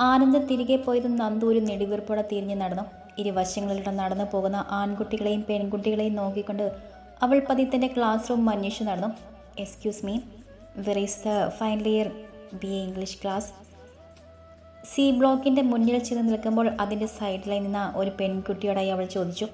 ആനന്ദ് തിരികെ പോയത് നന്ദു ഒരു നെടുവീർപ്പോടെ തിരിഞ്ഞു നടന്നു. ഇരുവശങ്ങളിലൂടെ നടന്നു പോകുന്ന ആൺകുട്ടികളെയും പെൺകുട്ടികളെയും നോക്കിക്കൊണ്ട് അവൾ പതിത്തന്റെ ക്ലാസ് റൂം അന്വേഷിച്ച് നടന്നു. Excuse me where is the final year B A English class C ബ്ലോക്കിന്റെ മുന്നിൽ ചെന്ന് നിൽക്കുമ്പോൾ അതിന്റെ സൈഡിലായി നിന്ന ഒരു പെൺകുട്ടിയോടായി അവൾ ചോദിച്ചു.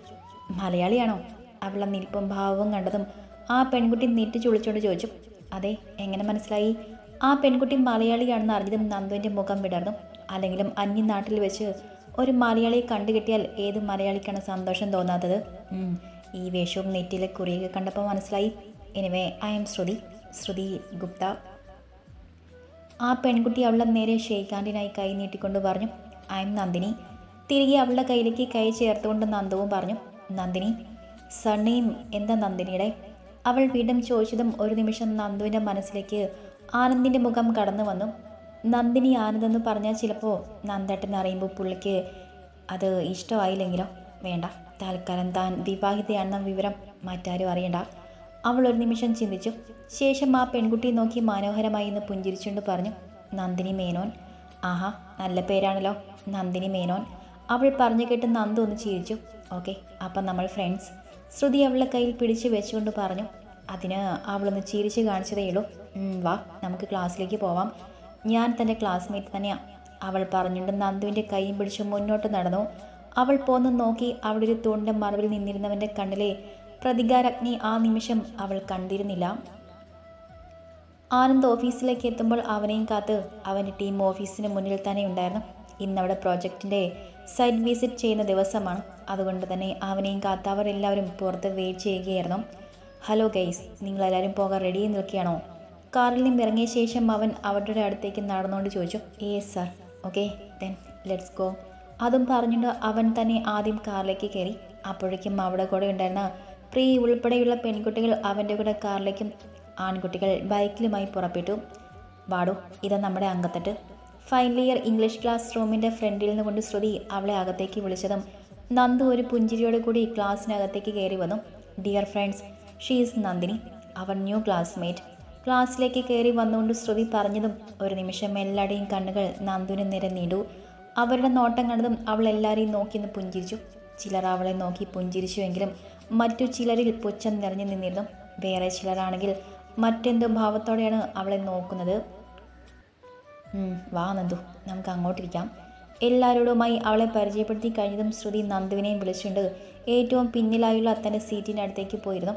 മലയാളിയാണോ? അവളെ നിൽപ്പും ഭാവവും കണ്ടതും ആ പെൺകുട്ടി നീട്ടി ചുളിച്ചുകൊണ്ട് ചോദിച്ചു. അതെ എങ്ങനെ മനസ്സിലായി? ആ പെൺകുട്ടി മലയാളിയാണെന്ന് അറിഞ്ഞതും നന്ദുവിന്റെ മുഖം വിടർന്നു. അല്ലെങ്കിലും അന്യനാട്ടിൽ വെച്ച് ഒരു മലയാളിയെ കണ്ടുകിട്ടിയാൽ ഏത് മലയാളിക്കാണ് സന്തോഷം തോന്നാത്തത്? ഈ വേഷവും നെറ്റിലെ കുറിയൊക്കെ കണ്ടപ്പോൾ മനസ്സിലായി. Anyway I am Shruti. Shruti Gupta. ആ പെൺകുട്ടി അവളുടെ നേരെ ഷെയ്ഖാൻഡിനായി കൈ നീട്ടിക്കൊണ്ട് പറഞ്ഞു ഐ എം നന്ദിനി. തിരികെ അവളുടെ കയ്യിലേക്ക് കൈ ചേർത്തുകൊണ്ട് നന്ദുവും പറഞ്ഞു നന്ദിനി സണ്ണിയും എന്താ നന്ദിനിയുടെ? അവൾ വീണ്ടും ചോദിച്ചതും ഒരു നിമിഷം നന്ദുവിന്റെ മനസ്സിലേക്ക് ആനന്ദിന്റെ മുഖം കടന്നു വന്നു. നന്ദിനി ആനന്ദെന്ന് പറഞ്ഞാൽ ചിലപ്പോൾ നന്ദേട്ടൻ അറിയുമ്പോൾ പുള്ളിക്ക് അത് ഇഷ്ടമായില്ലെങ്കിലോ വേണ്ട. തൽക്കാലം താൻ വിവാഹിതയാണെന്ന വിവരം മറ്റാരും അറിയണ്ട. അവൾ ഒരു നിമിഷം ചിന്തിച്ചു. ശേഷം ആ പെൺകുട്ടി നോക്കി മനോഹരമായി എന്ന് പുഞ്ചിരിച്ചുകൊണ്ട് പറഞ്ഞു നന്ദിനി മേനോൻ. ആഹാ നല്ല പേരാണല്ലോ നന്ദിനി മേനോൻ. അവൾ പറഞ്ഞു കേട്ട് നന്ദു ഒന്ന് ചിരിച്ചു. ഓക്കെ അപ്പം നമ്മൾ ഫ്രണ്ട്സ്. ശ്രുതി അവളുടെ കയ്യിൽ പിടിച്ചു വെച്ചുകൊണ്ട് പറഞ്ഞു അതിന് അവളൊന്ന് ചിരിച്ച് കാണിച്ചതേ ഉള്ളൂ. വാ നമുക്ക് ക്ലാസ്സിലേക്ക് പോവാം. ഞാൻ തന്റെ ക്ലാസ്മേറ്റ് തന്നെയാണ് അവൾ പറഞ്ഞുകൊണ്ട് നന്ദുവിന്റെ കൈയും പിടിച്ച് മുന്നോട്ട് നടന്നു. അവൾ പോന്ന് നോക്കി അവിടെ ഒരു തൂണിന്റെ മറവിൽ നിന്നിരുന്നവന്റെ കണ്ണിലെ പ്രതികാരഗ്നി ആ നിമിഷം അവൾ കണ്ടിരുന്നില്ല. ആനന്ദ് ഓഫീസിലേക്ക് എത്തുമ്പോൾ അവനെയും കാത്ത് അവന്റെ ടീം ഓഫീസിന് മുന്നിൽ തന്നെ ഉണ്ടായിരുന്നു. ഇന്നവിടെ പ്രോജക്റ്റിന്റെ സൈറ്റ് വിസിറ്റ് ചെയ്യുന്ന ദിവസമാണ്. അതുകൊണ്ട് തന്നെ അവനെയും കാത്ത് അവരെല്ലാവരും പുറത്ത് വെയിറ്റ് ചെയ്യുകയായിരുന്നു. ഹലോ ഗൈസ് നിങ്ങളെല്ലാവരും പോകാൻ റെഡി നിൽക്കുകയാണോ? കാറിൽ നിന്ന് ഇറങ്ങിയ ശേഷം അവൻ അവരുടെ അടുത്തേക്ക് നടന്നുകൊണ്ട് ചോദിച്ചു ഏ sir okay then let's go. അതും പറഞ്ഞുകൊണ്ട് അവൻ തന്നെ ആദ്യം കാറിലേക്ക് കയറി. അപ്പോഴേക്കും അവിടെ കൂടെ ഉണ്ടായിരുന്ന പ്രീ ഉൾപ്പെടെയുള്ള പെൺകുട്ടികൾ അവന്റെ കൂടെ കാറിലേക്കും ആൺകുട്ടികൾ ബൈക്കിലുമായി പുറപ്പെട്ടു. വാടു ഇത് നമ്മുടെ അംഗത്തട്ട് ഫൈനൽ ഇയർ ഇംഗ്ലീഷ് ക്ലാസ് റൂമിന്റെ ഫ്രണ്ടിൽ നിന്ന് കൊണ്ട് ശ്രുതി അവളെ അകത്തേക്ക് വിളിച്ചതും നന്ദു ഒരു പുഞ്ചിരിയോട് കൂടി ക്ലാസ്സിനകത്തേക്ക് കയറി വന്നു. Dear friends she is Nandini our new classmate. ക്ലാസ്സിലേക്ക് കയറി വന്നുകൊണ്ട് ശ്രുതി പറഞ്ഞതും ഒരു നിമിഷം എല്ലാവരുടെയും കണ്ണുകൾ നന്ദുവിന് നേരെ നീണ്ടു. അവരുടെ നോട്ടം കണ്ടതും അവൾ എല്ലാവരെയും നോക്കി നിന്ന് പുഞ്ചിരിച്ചു. ചിലർ അവളെ നോക്കി പുഞ്ചിരിച്ചുവെങ്കിലും മറ്റു ചിലരിൽ പുച്ഛം നിറഞ്ഞു നിന്നിരുന്നു. വേറെ ചിലരാണെങ്കിൽ മറ്റെന്തോ ഭാവത്തോടെയാണ് അവളെ നോക്കുന്നത്. വാ നന്ദു നമുക്ക് അങ്ങോട്ടിരിക്കാം. എല്ലാവരോടുമായി അവളെ പരിചയപ്പെടുത്തി കഴിഞ്ഞതും ശ്രുതി നന്ദുവിനെയും വിളിച്ചുകൊണ്ട് ഏറ്റവും പിന്നിലായുള്ള തന്റെ സീറ്റിന്റെ അടുത്തേക്ക് പോയിരുന്നു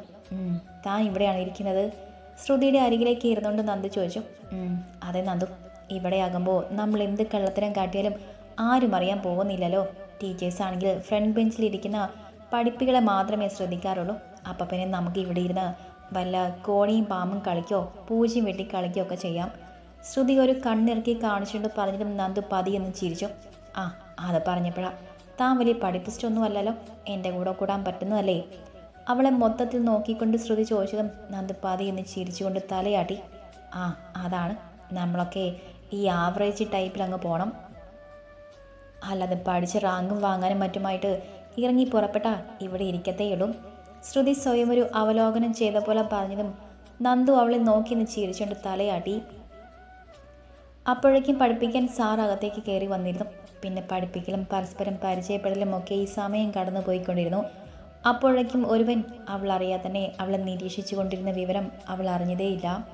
താൻ ഇവിടെയാണ് ഇരിക്കുന്നത്. ശ്രുതിയുടെ അരികിലേക്ക് ഇരുന്നുകൊണ്ട് നന്ദു ചോദിച്ചു. "ഉം, അതെ നന്ദു. ഇവിടെയാകുമ്പോൾ നമ്മൾ എന്ത് കള്ളത്തരം കാട്ടിയാലും ആരും അറിയാൻ പോകുന്നില്ലല്ലോ. ടീച്ചേഴ്സ് ആണെങ്കിൽ ഫ്രണ്ട് ബെഞ്ചിലിരിക്കുന്ന പഠിപ്പികളെ മാത്രമേ ശ്രദ്ധിക്കാറുള്ളൂ. അപ്പം പിന്നെ നമുക്ക് ഇവിടെ ഇരുന്ന് വല്ല കോണിയും പാമ്പും കളിക്കോ പൂജ്യം വെട്ടി കളിക്കോ ഒക്കെ ചെയ്യാം. ശ്രുതി ഒരു കണ്ണിറക്കി കാണിച്ചുകൊണ്ട് പറഞ്ഞിട്ടും നന്ദു പതിയെന്ന് ചിരിച്ചു. ആ അത് പറഞ്ഞപ്പോഴാ താൻ വലിയ പഠിപ്പിച്ചിട്ടൊന്നും അല്ലല്ലോ എന്റെ കൂടെ കൂടാൻ പറ്റുന്നതല്ലേ? അവളെ മൊത്തത്തിൽ നോക്കിക്കൊണ്ട് ശ്രുതി ചോദിച്ചതും നന്ദു എന്ന് ചിരിച്ചുകൊണ്ട് തലയാട്ടി. ആ അതാണ്. നമ്മളൊക്കെ ഈ ആവറേജ് ടൈപ്പിൽ അങ്ങ് പോകണം അല്ലാതെ പഠിച്ച് റാങ്കും വാങ്ങാനും മറ്റുമായിട്ട് ഇറങ്ങി പുറപ്പെട്ട ഇവിടെ ഇരിക്കത്തേയുള്ളൂ ശ്രുതി സ്വയം ഒരു അവലോകനം ചെയ്ത പോലെ പറഞ്ഞതും നന്ദു അവളെ നോക്കി നിന്ന് ചിരിച്ചുകൊണ്ട് തലയാട്ടി. അപ്പോഴേക്കും പഠിപ്പിക്കാൻ സാർ അകത്തേക്ക് കയറി വന്നിരുന്നു. പിന്നെ പഠിപ്പിക്കലും പരസ്പരം പരിചയപ്പെടലും ഒക്കെ ഈ സമയം കടന്നു പോയിക്കൊണ്ടിരുന്നു അപ്പോഴേക്കും ഒരുവൻ അവൾ അറിയാതെ അവളെ നിരീക്ഷിച്ചു കൊണ്ടിരുന്ന വിവരം അവൾ അറിഞ്ഞതേയില്ല.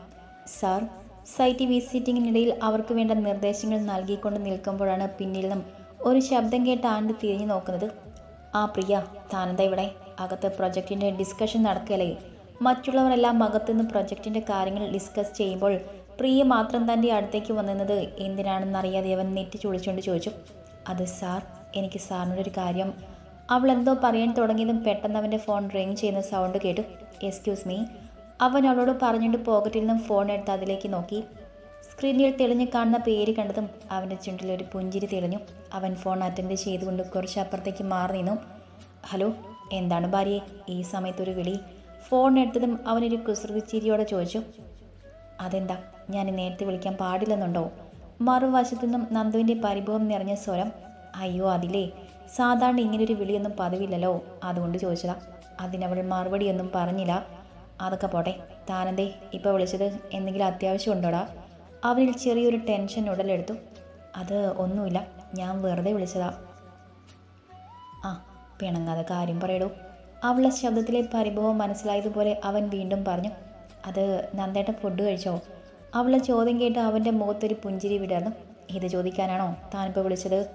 സാർ സൈറ്റ് വിസിറ്റിങ്ങിനിടയിൽ അവർക്ക് വേണ്ട നിർദ്ദേശങ്ങൾ നൽകിക്കൊണ്ട് നിൽക്കുമ്പോഴാണ് പിന്നിൽ നിന്നും ഒരു ശബ്ദം കേട്ട് ആണ്ട് തിരിഞ്ഞു നോക്കുന്നത്. ആ പ്രിയ താനെന്താ ഇവിടെ? അകത്ത് പ്രൊജക്റ്റിന്റെ ഡിസ്കഷൻ നടക്കലേ മറ്റുള്ളവരെല്ലാം അകത്തുനിന്ന് പ്രൊജക്റ്റിന്റെ കാര്യങ്ങൾ ഡിസ്കസ് ചെയ്യുമ്പോൾ പ്രിയ മാത്രം തന്റെ അടുത്തേക്ക് വന്നിരുന്നത് എന്തിനാണെന്നറിയാതെ അവൻ നെറ്റി ചുളിച്ചുകൊണ്ട് ചോദിച്ചു. അത് സാർ എനിക്ക് സാറിനോടൊരു കാര്യം അവൾ എന്തോ പറയാൻ തുടങ്ങിയതും പെട്ടെന്ന് അവന്റെ ഫോൺ റിങ് ചെയ്യുന്ന സൗണ്ട് കേട്ടു. എക്സ്ക്യൂസ് മീ അവൻ അവളോട് പറഞ്ഞുകൊണ്ട് പോക്കറ്റിൽ നിന്നും ഫോൺ എടുത്ത് അതിലേക്ക് നോക്കി. സ്ക്രീനിൽ തെളിഞ്ഞു കാണുന്ന പേര് കണ്ടതും അവന്റെ ചുണ്ടിൽ ഒരു പുഞ്ചിരി തെളിഞ്ഞു. അവൻ ഫോൺ അറ്റൻഡ് ചെയ്തുകൊണ്ട് കുറച്ച് അപ്പുറത്തേക്ക് മാറി നിന്നു. ഹലോ എന്താണ് ഭാര്യയെ? ഈ സമയത്തൊരു വിളി. ഫോൺ എടുത്തതും അവനൊരു കുസൃതി ചിരിയോടെ ചോദിച്ചു. അതെന്താ? ഞാൻ നേരത്തെ വിളിക്കാൻ പാടില്ലെന്നുണ്ടോ? മറുവശത്തു നിന്നും നന്ദുവിന്റെ പരിഭവം നിറഞ്ഞ സ്വരം. അയ്യോ അതിലേ. സാധാരണ ഇങ്ങനൊരു വിളിയൊന്നും പതിവില്ലല്ലോ? അതുകൊണ്ട് ചോദിച്ചതാ. അതിനവൾ മറുപടിയൊന്നും പറഞ്ഞില്ല. അതൊക്കെ പോട്ടെ. താനെന്തേ ഇപ്പോൾ വിളിച്ചത് എന്തെങ്കിലും അത്യാവശ്യം ഉണ്ടോടാ? അവനിൽ ചെറിയൊരു ടെൻഷൻ ഉടലെടുത്തു. അത് ഒന്നുമില്ല. ഞാൻ വെറുതെ വിളിച്ചതാ. ആ പിണങ്ങാതെ കാര്യം പറയടൂ. അവളുടെ ശബ്ദത്തിലെ പരിഭവം മനസ്സിലായതുപോലെ അവൻ വീണ്ടും പറഞ്ഞു. അത് നന്ദേട്ട ഫുഡ് കഴിച്ചോ? അവളെ ചോദ്യം കേട്ട് അവന്റെ മുഖത്തൊരു പുഞ്ചിരി വിടർന്നു. ഇത് ചോദിക്കാനാണോ? താനിപ്പോൾ വിളിച്ചത്.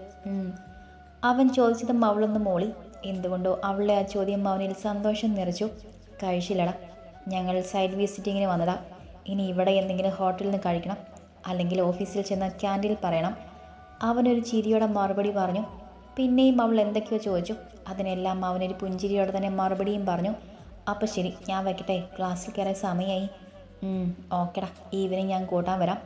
അവൻ ചോദിച്ചതും അവളൊന്ന് മോളി. എന്തുകൊണ്ടോ അവളുടെ ആ ചോദ്യം അവനിൽ സന്തോഷം നിറച്ചു. കഴിച്ചില്ലടാ. ഞങ്ങൾ സൈഡ് വിസിറ്റിങ്ങിന് വന്നതാ. ഇനി ഇവിടെ എന്തെങ്കിലും ഹോട്ടലിൽ നിന്ന് കഴിക്കണം. അല്ലെങ്കിൽ ഓഫീസിൽ ചെന്ന് ക്യാന്റീനിൽ പറയണം. അവനൊരു ചിരിയോടെ മറുപടി പറഞ്ഞു. പിന്നെയും അവൾ എന്തൊക്കെയോ ചോദിച്ചു. അതിനെല്ലാം അവനൊരു പുഞ്ചിരിയോടെ തന്നെ മറുപടിയും പറഞ്ഞു. അപ്പോൾ ശരി ഞാൻ വയ്ക്കട്ടെ ക്ലാസ്സിൽ കയറാൻ സമയമായി ഓക്കെടാ. ഈവനിങ് ഞാൻ കൂട്ടാൻ വരാം.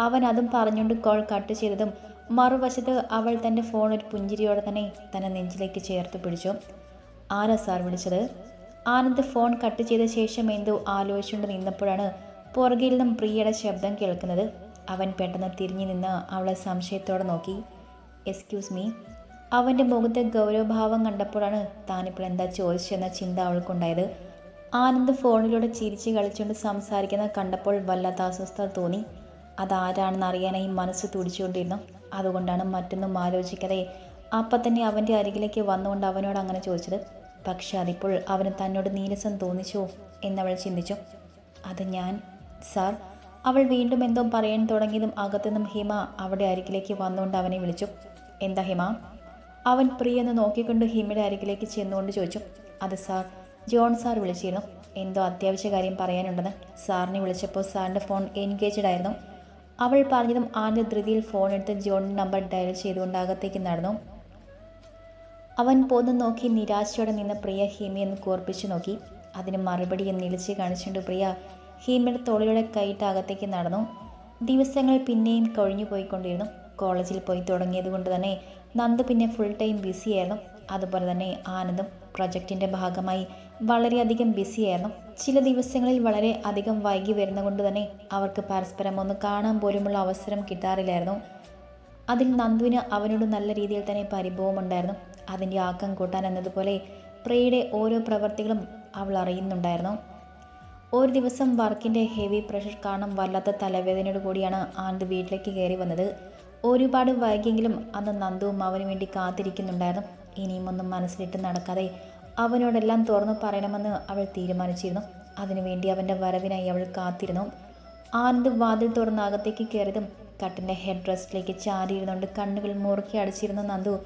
അവൻ അതും പറഞ്ഞുകൊണ്ട് കോൾ കട്ട് ചെയ്തതും മറുവശത്ത് അവൾ തന്റെ ഫോൺ ഒരു പുഞ്ചിരിയോടെ തന്നെ തന്നെ നെഞ്ചിലേക്ക് ചേർത്ത് പിടിച്ചു. ആരാ സാർ വിളിച്ചത്? ആനന്ദ് ഫോൺ കട്ട് ചെയ്ത ശേഷം എന്തോ ആലോചിച്ചുകൊണ്ട് നിന്നപ്പോഴാണ് പുറകിൽ നിന്നും പ്രിയയുടെ ശബ്ദം കേൾക്കുന്നത്. അവൻ പെട്ടെന്ന് തിരിഞ്ഞു നിന്ന് അവളെ സംശയത്തോടെ നോക്കി. എക്സ്ക്യൂസ് മീ അവന്റെ മുഖത്തെ ഗൗരവഭാവം കണ്ടപ്പോഴാണ് താനിപ്പോൾ എന്താ ചോദിച്ചെന്ന ചിന്ത അവൾക്കുണ്ടായത്. ആനന്ദ് ഫോണിലൂടെ ചിരിച്ച് കളിച്ചുകൊണ്ട് സംസാരിക്കുന്നത് കണ്ടപ്പോൾ വല്ലാത്ത അസ്വസ്ഥത തോന്നി. അതാരാണെന്ന് അറിയാനായി മനസ്സ് തുടിച്ചുകൊണ്ടിരുന്നു. അതുകൊണ്ടാണ് മറ്റൊന്നും ആലോചിക്കാതെ അപ്പം തന്നെ അവന്റെ അരികിലേക്ക് വന്നുകൊണ്ട് അവനോട് അങ്ങനെ ചോദിച്ചത്. പക്ഷെ അതിപ്പോൾ അവന് തന്നോട് നീരസം തോന്നിച്ചോ എന്നവൾ ചിന്തിച്ചു. അത് ഞാൻ സാർ. അവൾ വീണ്ടും എന്തോ പറയാൻ തുടങ്ങിയതും അകത്തുനിന്നും ഹിമ അവിടെ അരികിലേക്ക് വന്നുകൊണ്ട് അവനെ വിളിച്ചു. എന്താ ഹിമ? അവൻ പ്രിയെന്ന് നോക്കിക്കൊണ്ട് ഹിമയുടെ അരികിലേക്ക് ചെന്നുകൊണ്ട് ചോദിച്ചു. അത് സാർ ജോൺ സാർ വിളിച്ചിരുന്നു. എന്തോ അത്യാവശ്യ കാര്യം പറയാനുണ്ടെന്ന് സാറിനെ വിളിച്ചപ്പോൾ സാറിന്റെ ഫോൺ എൻഗേജഡ് ആയിരുന്നു. അവൾ പറഞ്ഞതും ആന്റെ ധൃതിയിൽ ഫോൺ എടുത്ത് ജോണിന്റെ നമ്പർ ഡയൽ ചെയ്തുകൊണ്ട് അകത്തേക്ക് നടന്നു. അവൻ പോന്ന് നോക്കി നിരാശയോടെ നിന്ന് പ്രിയ ഹിമയെന്ന് കോർപ്പിച്ചു നോക്കി. അതിന് മറുപടി എന്ന് ഇളിച്ച് കാണിച്ചുകൊണ്ട് പ്രിയ ഹീമിയുടെ തോളിലൂടെ കൈയിട്ട് അകത്തേക്ക് നടന്നു. ദിവസങ്ങൾ പിന്നെയും കഴിഞ്ഞു പോയിക്കൊണ്ടിരുന്നു. കോളേജിൽ പോയി തുടങ്ങിയത് കൊണ്ട് തന്നെ നന്ദ് പിന്നെ ഫുൾ ടൈം ബിസിയായിരുന്നു അതുപോലെ തന്നെ ആനന്ദും പ്രൊജക്റ്റിന്റെ ഭാഗമായി വളരെയധികം ബിസിയായിരുന്നു. ചില ദിവസങ്ങളിൽ വളരെ അധികം വൈകി വരുന്നതുകൊണ്ട് തന്നെ അവർക്ക് പരസ്പരം ഒന്ന് കാണാൻ പോലുമുള്ള അവസരം കിട്ടാറില്ലായിരുന്നു. അതിൽ നന്ദുവിന് അവനോട് നല്ല രീതിയിൽ തന്നെ പരിഭവമുണ്ടായിരുന്നു അതിന്റെ ആക്കം കൂട്ടാൻ എന്നതുപോലെ പ്രിയയുടെ ഓരോ പ്രവർത്തികളും അവൾ അറിയുന്നുണ്ടായിരുന്നു. ഒരു ദിവസം വർക്കിന്റെ ഹെവി പ്രഷർ കാരണം വല്ലാത്ത തലവേദനയോട് കൂടിയാണ് ആനന്ദ് വീട്ടിലേക്ക് കയറി വന്നത്. ഒരുപാട് വൈകിയെങ്കിലും അന്ന് നന്ദുവും അവന് വേണ്ടി കാത്തിരിക്കുന്നുണ്ടായിരുന്നു. ഇനിയും ഒന്നും മനസ്സിലിട്ട് നടക്കാതെ അവനോടെല്ലാം തുറന്നു പറയണമെന്ന് അവൾ തീരുമാനിച്ചിരുന്നു. അതിനുവേണ്ടി അവന്റെ വരവിനായി അവൾ കാത്തിരുന്നു. ആനന്ദ് വാതിൽ തുറന്ന് അകത്തേക്ക് കയറിയതും കട്ടിന്റെ ഹെഡ് റെസ്റ്റിലേക്ക് ചാരിയിരുന്നുകൊണ്ട് കണ്ണുകൾ മുറുക്കി അടിച്ചിരുന്ന നന്ദു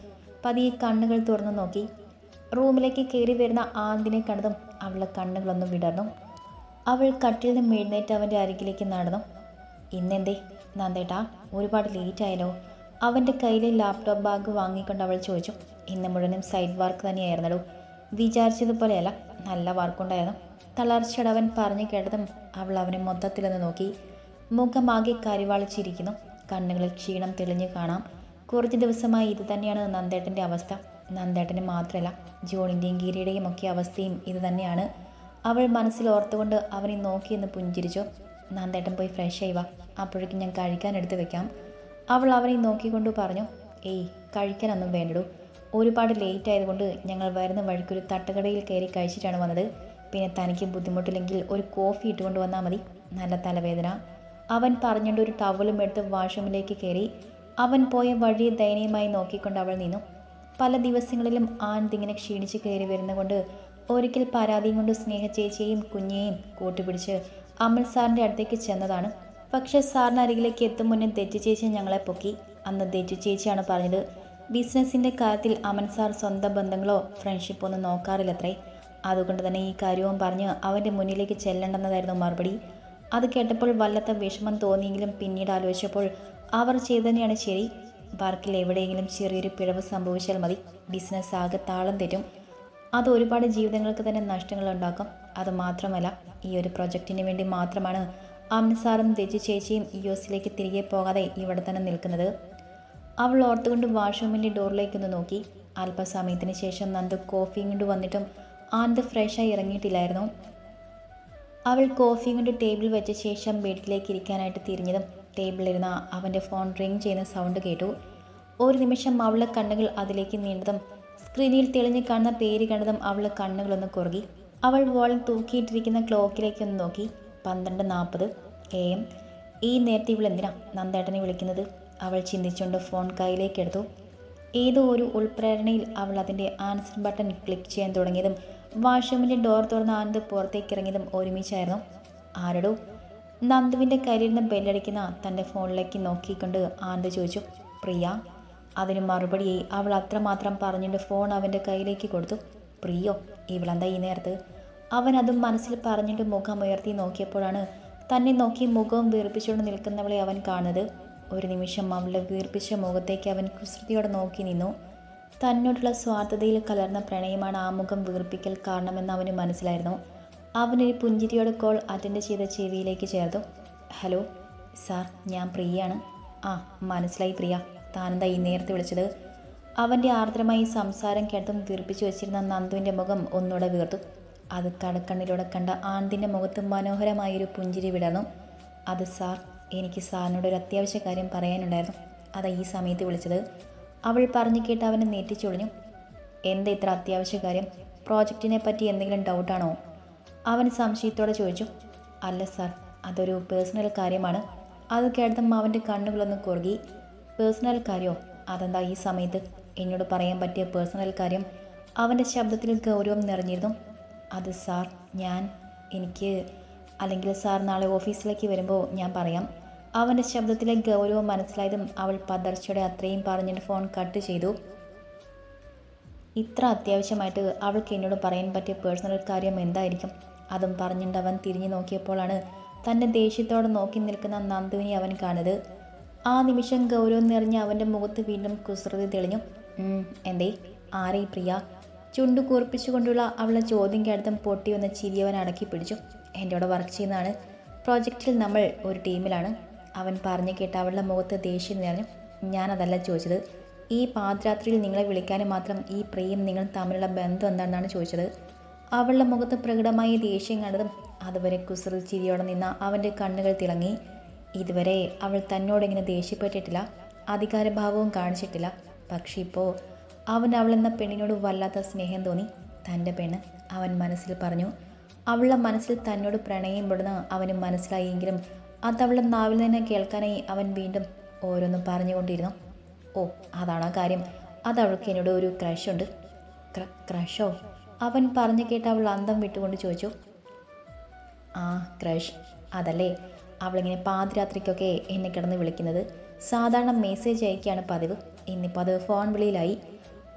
പതിയെ കണ്ണുകൾ തുറന്നു നോക്കി. റൂമിലേക്ക് കയറി വരുന്ന ആനന്ദിനെ കണ്ടതും അവളുടെ കണ്ണുകളൊന്നും വിടർന്നു. അവൾ കട്ടിൽ നിന്ന് എഴുന്നേറ്റ് അവന്റെ അരികിലേക്ക് നടന്നു. ഇന്നെന്തേ നന്ദേട്ടാ ഒരുപാട് ലേറ്റ് ആയല്ലോ. അവന്റെ കയ്യിലെ ലാപ്ടോപ്പ് ബാഗ് വാങ്ങിക്കൊണ്ട് അവൾ ചോദിച്ചു ഇന്ന് മുഴുവനും സൈഡ് വർക്ക് തന്നെയായിരുന്നല്ലോ വിചാരിച്ചതുപോലെയല്ല നല്ല വർക്കുണ്ടായിരുന്നു തളർച്ചയുടെ അവൻ പറഞ്ഞു കേട്ടതും അവൾ അവനെ മൊത്തത്തിലൊന്ന് നോക്കി. മുഖമാകെ കരിവാളിച്ചിരിക്കുന്നു. കണ്ണുകളിൽ ക്ഷീണം തെളിഞ്ഞു കാണാം. കുറച്ച് ദിവസമായി ഇത് തന്നെയാണ് നന്ദേട്ടന്റെ അവസ്ഥ. നന്ദേട്ടന് മാത്രമല്ല ജോണിന്റെയും ഗിരിയുടെയും ഒക്കെ അവസ്ഥയും ഇത് തന്നെയാണ്. അവൾ മനസ്സിൽ ഓർത്തുകൊണ്ട് അവനെ നോക്കിയെന്ന് പുഞ്ചിരിച്ചു. നന്ദേട്ടൻ പോയി ഫ്രഷ് ആയി അപ്പോഴേക്കും ഞാൻ കഴിക്കാൻ എടുത്ത് വെക്കാം. അവൾ അവനെ നോക്കിക്കൊണ്ട് പറഞ്ഞു ഏയ് കഴിക്കാനൊന്നും വേണ്ടടൂ. ഒരുപാട് ലേറ്റ് ആയതുകൊണ്ട് ഞങ്ങൾ വരുന്ന വഴിക്കൊരു തട്ടുകടയിൽ കയറി കഴിച്ചിട്ടാണ് വന്നത്. പിന്നെ തനിക്ക് ബുദ്ധിമുട്ടില്ലെങ്കിൽ ഒരു കോഫി ഇട്ടുകൊണ്ട് വന്നാൽ മതി. നല്ല തലവേദന. അവൻ പറഞ്ഞുകൊണ്ട് ഒരു ടവലും എടുത്ത് വാഷ്റൂമിലേക്ക് കയറി. അവൻ പോയ വഴിയെ ദയനീയമായി നോക്കിക്കൊണ്ട് അവൾ നിന്നു. പല ദിവസങ്ങളിലും ആൻ ഇങ്ങനെ ക്ഷീണിച്ച് കയറി വരുന്നതുകൊണ്ട് ഒരിക്കൽ പരാതിയും കൊണ്ട് സ്നേഹ ചേച്ചിയെയും കുഞ്ഞിയെയും കൂട്ടുപിടിച്ച് അമൽ സാറിന്റെ അടുത്തേക്ക് ചെന്നതാണ്. പക്ഷേ സാറിന് അരികിലേക്ക് എത്തും മുന്നേ തെറ്റു ചേച്ചി ഞങ്ങളെ പൊക്കി. അന്ന് തെറ്റു ചേച്ചിയാണ് പറഞ്ഞത്. ബിസിനസ്സിന്റെ കാര്യത്തിൽ അമൻ സാർ സ്വന്തം ബന്ധങ്ങളോ ഫ്രണ്ട്ഷിപ്പോ ഒന്നും നോക്കാറില്ലത്രേ. അതുകൊണ്ട് തന്നെ ഈ കാര്യവും പറഞ്ഞ് അവന്റെ മുന്നിലേക്ക് ചെല്ലേണ്ടെന്നതായിരുന്നു മറുപടി. അത് കേട്ടപ്പോൾ വല്ലാത്ത വിഷമം തോന്നിയെങ്കിലും പിന്നീട് ആലോചിച്ചപ്പോൾ അവർ ചെയ്തതന്നെയാണ് ശരി. വർക്കിൽ എവിടെയെങ്കിലും ചെറിയൊരു പിഴവ് സംഭവിച്ചാൽ മതി. ബിസിനസ് ആകെ താളം തെറ്റും. അത് ഒരുപാട് ജീവിതങ്ങൾക്ക് തന്നെ നഷ്ടങ്ങൾ ഉണ്ടാക്കും അത് മാത്രമല്ല ഈ ഒരു പ്രൊജക്റ്റിന് വേണ്ടി മാത്രമാണ് അമ്ന സാറും രജി ചേച്ചിയും യു എസിലേക്ക് തിരികെ പോകാതെ ഇവിടെ തന്നെ നിൽക്കുന്നത്. അവൾ ഓർത്തുകൊണ്ട് വാഷ്റൂമിന്റെ ഡോറിലേക്കൊന്ന് നോക്കി. അല്പസമയത്തിന് ശേഷം നന്ദ് കോഫിയും കൊണ്ട് വന്നിട്ടും ആനന്ദ് ഫ്രഷായി ഇറങ്ങിയിട്ടില്ലായിരുന്നു. അവൾ കോഫി കൊണ്ട് ടേബിൾ വെച്ച ശേഷം ബെഡിലേക്ക് ഇരിക്കാനായിട്ട് തിരിഞ്ഞതും ടേബിളിലിരുന്ന അവന്റെ ഫോൺ റിങ് ചെയ്യുന്ന സൗണ്ട് കേട്ടു. ഒരു നിമിഷം അവളുടെ കണ്ണുകൾ അതിലേക്ക് നീണ്ടതും സ്ക്രീനിൽ തെളിഞ്ഞു കാണുന്ന പേര് കണ്ടതും അവളുടെ കണ്ണുകളൊന്ന് കുറുകി. അവൾ വോളിൽ തൂക്കിയിട്ടിരിക്കുന്ന ക്ലോക്കിലേക്കൊന്ന് നോക്കി. പന്ത്രണ്ട് നാൽപ്പത് എ എം. ഈ നേരത്തെ ഇവൾ എന്തിനാ നന്ദേട്ടനെ വിളിക്കുന്നത്? അവൾ ചിന്തിച്ചുകൊണ്ട് ഫോൺ കയ്യിലേക്കെടുത്തു ഏതോ ഒരു ഉൾപ്രേരണയിൽ അവൾ അതിന്റെ ആൻസർ ബട്ടൺ ക്ലിക്ക് ചെയ്യാൻ തുടങ്ങിയതും വാഷ്റൂമിന്റെ ഡോർ തുറന്ന് ആനന്ദ് പുറത്തേക്ക് ഇറങ്ങിയതും ഒരുമിച്ചായിരുന്നു. ആരടോ? നന്ദുവിന്റെ കയ്യിലിരുന്ന് ബെല്ലടിക്കുന്ന തന്റെ ഫോണിലേക്ക് നോക്കിക്കൊണ്ട് ആനന്ദ് ചോദിച്ചു പ്രിയ? അതിന് മറുപടിയായി അവൾ അത്രമാത്രം പറഞ്ഞിട്ട് ഫോൺ അവന്റെ കയ്യിലേക്ക് കൊടുത്തു പ്രിയോ ഇവളെന്താ ഈ നേരത്ത് അവൻ അതും മനസ്സിൽ പറഞ്ഞിട്ട് മുഖം ഉയർത്തി നോക്കിയപ്പോഴാണ് തന്നെ നോക്കി മുഖവും വീർപ്പിച്ചുകൊണ്ട് നിൽക്കുന്നവളെ അവൻ കാണുന്നത്. ഒരു നിമിഷം അവളുടെ വീർപ്പിച്ച മുഖത്തേക്ക് അവൻ കുസൃതിയോടെ നോക്കി നിന്നു. തന്നോടുള്ള സ്വാർത്ഥതയിൽ കലർന്ന പ്രണയമാണ് ആ മുഖം വീർപ്പിക്കൽ കാരണമെന്ന് അവന് മനസ്സിലായിരുന്നു. അവനൊരു പുഞ്ചിരിയോടെ കോൾ അറ്റൻഡ് ചെയ്ത ചെവിയിലേക്ക് ചേർത്തു. ഹലോ സാർ ഞാൻ പ്രിയയാണ്. ആ മനസ്സിലായി പ്രിയ. താനെന്താ ഈ നേരത്തെ വിളിച്ചത്? അവന്റെ ആർദ്രമായി സംസാരം കേട്ടും വീർപ്പിച്ചു വെച്ചിരുന്ന നന്ദുവിന്റെ മുഖം ഒന്നുകൂടെ വീർത്തു. അത് കടക്കണ്ണിലൂടെ കണ്ട ആനന്ദിന്റെ മുഖത്ത് മനോഹരമായൊരു പുഞ്ചിരി വിടർന്നു. അത് സാർ എനിക്ക് സാറിനോട് ഒരു അത്യാവശ്യ കാര്യം പറയാനുണ്ടായിരുന്നു. അതാ ഈ സമയത്ത് വിളിച്ചത്. അവൾ പറഞ്ഞു കേട്ട് അവനെ നെറ്റിച്ചൊളിഞ്ഞു. എന്താ ഇത്ര അത്യാവശ്യ കാര്യം? പ്രോജക്റ്റിനെ പറ്റി എന്തെങ്കിലും ഡൗട്ടാണോ? അവൻ സംശയത്തോടെ ചോദിച്ചു. അല്ല സാർ അതൊരു പേഴ്സണൽ കാര്യമാണ്. അത് കേട്ടതും അവന്റെ കണ്ണുകളൊന്ന് കുറുകി. പേഴ്സണൽ കാര്യമോ അതെന്താ ഈ സമയത്ത്? എന്നോട് പറയാൻ പറ്റിയ പേഴ്സണൽ കാര്യം? അവന്റെ ശബ്ദത്തിൽ ഗൗരവം നിറഞ്ഞിരുന്നു. അത് സാർ ഞാൻ എനിക്ക് അല്ലെങ്കിൽ സാർ നാളെ ഓഫീസിലേക്ക് വരുമ്പോൾ ഞാൻ പറയാം. അവന്റെ ശബ്ദത്തിലെ ഗൗരവം മനസ്സിലായതും അവൾ പതർച്ചയുടെ അത്രയും പറഞ്ഞിട്ട് ഫോൺ കട്ട് ചെയ്തു. ഇത്ര അത്യാവശ്യമായിട്ട് അവൾക്ക് എന്നോട് പറയാൻ പറ്റിയ പേഴ്സണൽ കാര്യം എന്തായിരിക്കും? അതും പറഞ്ഞിട്ട് അവൻ തിരിഞ്ഞു നോക്കിയപ്പോഴാണ് തന്റെ ദേഷ്യത്തോടെ നോക്കി നിൽക്കുന്ന നന്ദുവിനെ അവൻ കാണുന്നത്. ആ നിമിഷം ഗൗരവം നിറഞ്ഞ അവന്റെ മുഖത്ത് വീണ്ടും കുസൃതി തെളിഞ്ഞു. എന്തേ? ആരെ പ്രിയ? ചുണ്ടു കൂർപ്പിച്ചുകൊണ്ടുള്ള അവളെ ചോദ്യം കേട്ടതും പൊട്ടി വന്ന ചിരി അവൻ അടക്കി പിടിച്ചു. എന്റെ കൂടെ വർക്ക് ചെയ്യുന്നതാണ്. പ്രോജക്റ്റിൽ നമ്മൾ ഒരു ടീമിലാണ് അവൻ പറഞ്ഞു കേട്ട് അവളുടെ മുഖത്ത് ദേഷ്യം നിറഞ്ഞു. ഞാനതല്ല ചോദിച്ചത്. ഈ പാതിരാത്രിയിൽ നിങ്ങളെ വിളിക്കാനും മാത്രം ഈ പ്രിയം നിങ്ങൾ തമ്മിലുള്ള ബന്ധം എന്താണെന്നാണ് ചോദിച്ചത്. അവളുടെ മുഖത്ത് പ്രകടമായ ദേഷ്യം കണ്ടതും അതുവരെ കുസൃതി ചിരിയോടെ നിന്ന അവന്റെ കണ്ണുകൾ തിളങ്ങി. ഇതുവരെ അവൾ തന്നോടിങ്ങനെ ദേഷ്യപ്പെട്ടിട്ടില്ല. അധികാരഭാവവും കാണിച്ചിട്ടില്ല. പക്ഷേ ഇപ്പോൾ അവൻ അവളെന്ന പെണ്ണിനോട് വല്ലാത്ത സ്നേഹം തോന്നി. തന്റെ പെണ്ണ് അവൻ മനസ്സിൽ പറഞ്ഞു അവളുടെ മനസ്സിൽ തന്നോട് പ്രണയം പെടുന്ന അവന് മനസ്സിലായെങ്കിലും അത് അവളുടെ നാവിൽ നിന്ന് കേൾക്കാനായി അവൻ വീണ്ടും ഓരോന്നും പറഞ്ഞുകൊണ്ടിരുന്നു. ഓ അതാണോ കാര്യം. അത് അവൾക്ക് എന്നോട് ഒരു ക്രഷുണ്ട് ക്രഷോ അവൻ പറഞ്ഞു കേട്ട് അവൾ അന്തം വിട്ടുകൊണ്ട് ചോദിച്ചു. ആ ക്രഷ് അതല്ലേ? അവളിങ്ങനെ പാതിരാത്രിക്കൊക്കെ എന്നെ കിടന്ന് വിളിക്കുന്നത്. സാധാരണ മെസ്സേജ് അയക്കുകയാണ് പതിവ്. ഇന്നിപ്പോൾ അത് ഫോൺ വിളിയിലായി.